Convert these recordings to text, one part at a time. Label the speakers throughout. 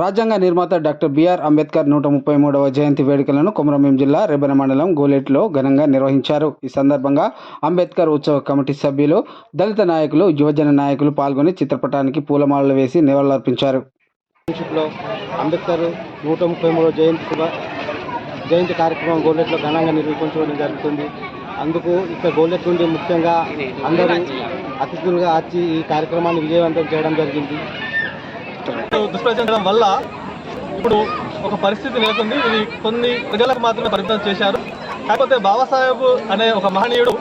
Speaker 1: రాజ్యాంగ నిర్మాత doctor BR Ambedkar నూట ముప్పై మూడవ జయంతి వేడుకలను కొమరంభీం జిల్లా రెబ్బెన మండలం గోలెట్లో ఘనంగా నిర్వహించారు. ఈ సందర్భంగా అంబేద్కర్ ఉత్సవ కమిటీ సభ్యులు దళిత నాయకులు యువజన నాయకులు పాల్గొని చిత్రపటానికి పూలమాలలు వేసి నివాళులర్పించారు.
Speaker 2: అంబేద్కర్ నూట ముప్పై మూడవ జయంతి జయంతి కార్యక్రమం గోలెట్లో ఘనంగా నిర్వహించడం జరుగుతుంది. అందుకు ఇక్కడ గోలెట్ నుండి ముఖ్యంగా అందరూ అతిథులుగా వచ్చి ఈ కార్యక్రమాన్ని విజయవంతం చేయడం జరిగింది.
Speaker 3: దుష్ప్రచారం వల్ల ఇప్పుడు ఒక పరిస్థితి నెలకొంది. ఇది కొన్ని ప్రజలకు మాత్రమే పరిమితం చేశారు. కాకపోతే బాబాసాహెబ్ అనే ఒక మహనీయుడు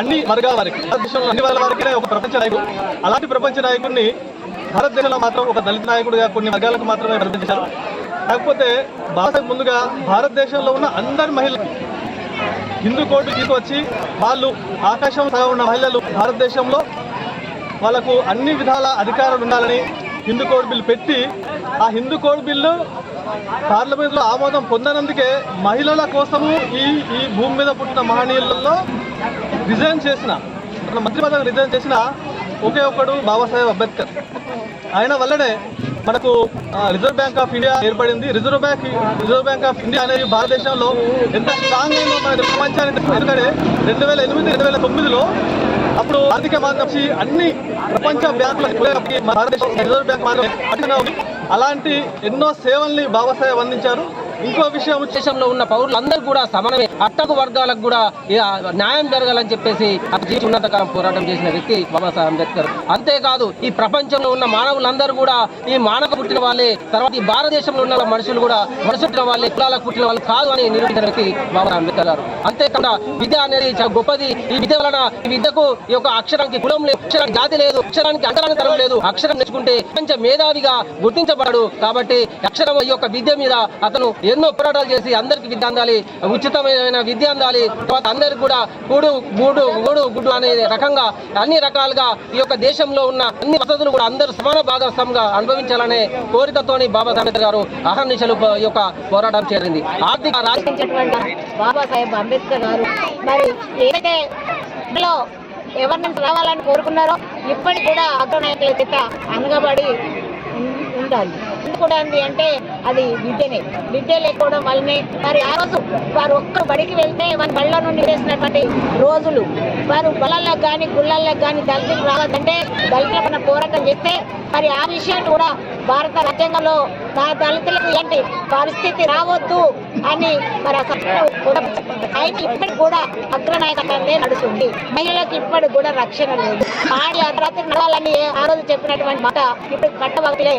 Speaker 3: అన్ని వర్గాల వారికి భారతదేశంలో అన్ని వర్గాల వారికి ఒక ప్రపంచ నాయకుడు. అలాంటి ప్రపంచ నాయకుడిని భారతదేశంలో మాత్రం ఒక దళిత నాయకుడిగా కొన్ని వర్గాలకు మాత్రమే పరిమితం చేశారు కాకపోతే బాబాసాహెబ్ ముందుగా భారతదేశంలో ఉన్న అందరి మహిళలు హిందూ కోర్టు తీసుకొచ్చి వాళ్ళు ఆకాశం సగం ఉన్న మహిళలు భారతదేశంలో వాళ్ళకు అన్ని విధాల అధికారాలు ఉండాలని హిందూ కోడ్ బిల్ పెట్టి ఆ హిందూ కోడ్ బిల్లు పార్లమెంట్లో ఆమోదం పొందనందుకే మహిళల కోసము ఈ ఈ భూమి మీద పుట్టిన మహనీయులలో రిజైన్ చేసిన మన మంత్రి పదవి రిజైన్ చేసిన ఒకే ఒక్కడు బాబాసాహెబ్ అంబేద్కర్. ఆయన వల్లనే మనకు రిజర్వ్ బ్యాంక్ ఆఫ్ ఇండియా ఏర్పడింది. Reserve Bank Reserve Bank of India అనేది భారతదేశంలో ఎంత స్ట్రాంగ్ అయిందో మన ప్రపంచానికి ఎందుకంటే రెండు వేల ఎనిమిది రెండు వేల తొమ్మిదిలో అప్పుడు ఆర్థిక మాంద్యం అన్ని ప్రపంచ బ్యాంకులకి భారతదేశం రిజర్వ్ బ్యాంక్ మాత్రమే అలాంటి ఎన్నో సేవల్ని బాబాసాహెబ్ అందించారు. ఇంకో విషయం
Speaker 4: దేశంలో ఉన్న పౌరులందరూ కూడా సమానమే. అట్టకు వర్గాలకు కూడా న్యాయం జరగాలని చెప్పేసి ఆ జీవిత ఉన్నతకాలం పోరాటం చేసిన వ్యక్తి బాబాసాహెబ్ అంబేద్కర్. అంతేకాదు ఈ ప్రపంచంలో ఉన్న మానవులందరూ కూడా ఈ మానవ పుట్టిన వాళ్ళే తర్వాత ఈ భారతదేశంలో ఉన్న మనుషులు కూడా మనుషులు పుట్టిన వాళ్ళే కులాలకు పుట్టిన వాళ్ళు కాదు అని నిరూపించిన వ్యక్తి బాబా అంబేద్కర్ గారు. అంతేకాకుండా విద్య అనేది చాలా గొప్పది. ఈ విద్య వలన ఈ విద్యకు ఈ యొక్క అక్షరానికి కులం లేదు అక్షరానికి జాతి లేదు అక్షరానికి అంతరాంతరం లేదు. అక్షరం నేర్చుకుంటే ప్రపంచ మేధావిగా గుర్తించబడడు కాబట్టి అక్షరం ఈ యొక్క విద్య మీద అతను ఎన్నో పోరాటాలు చేసి అందరికి విద్య అందాలి ఉచితమైన విద్య అందాలి. తర్వాత అందరికి కూడా కూడు గూడు గూడు గుడ్డు అనే రకంగా అన్ని రకాలుగా ఈ యొక్క దేశంలో ఉన్న అన్ని వసతులు కూడా అందరూ సమాన భాగస్వామిగా అనుభవించాలనే కోరికతోని బాబా అంబేద్కర్ గారు అహర్నిశలు ఈ యొక్క పోరాటం చేరింది. ఆర్థిక రాజకీయ
Speaker 5: రచించినటువంటి బాబాసాహెబ్ అంబేద్కర్ గారు మరి ఏదైతే ఇందులో రావాలని కోరుకున్నారో ఇప్పటికి కూడా అగ్రనాయకుల చేత అనగబడి ఉండాలి. ఎందుకు అంటే అది విద్యనే విద్య లేకపోవడం వల్లనే మరి ఆ రోజు వారు ఒక్క బడికి వెళ్తే వారి బళ్ళ నుండి వేసినటువంటి రోజులు. వారు బలలకు కానీ గుళ్ళలకు కానీ దళితులు రావద్దంటే దళితుల మన పోరాటం చేస్తే మరి ఆ విషయాన్ని కూడా భారత రాజ్యాంగంలో నా దళితులకు ఇలాంటి పరిస్థితి రావద్దు అని మరి ఆ ఆయన ఇప్పటికి కూడా అగ్రనాయకత్వమే నడుస్తుంది. మహిళలకు ఇప్పటికి కూడా రక్షణ లేదు. ఆడి అర్ధరాత్రి నడవాలని ఆ రోజు చెప్పినటువంటి మాట ఇప్పుడు కట్టవలే.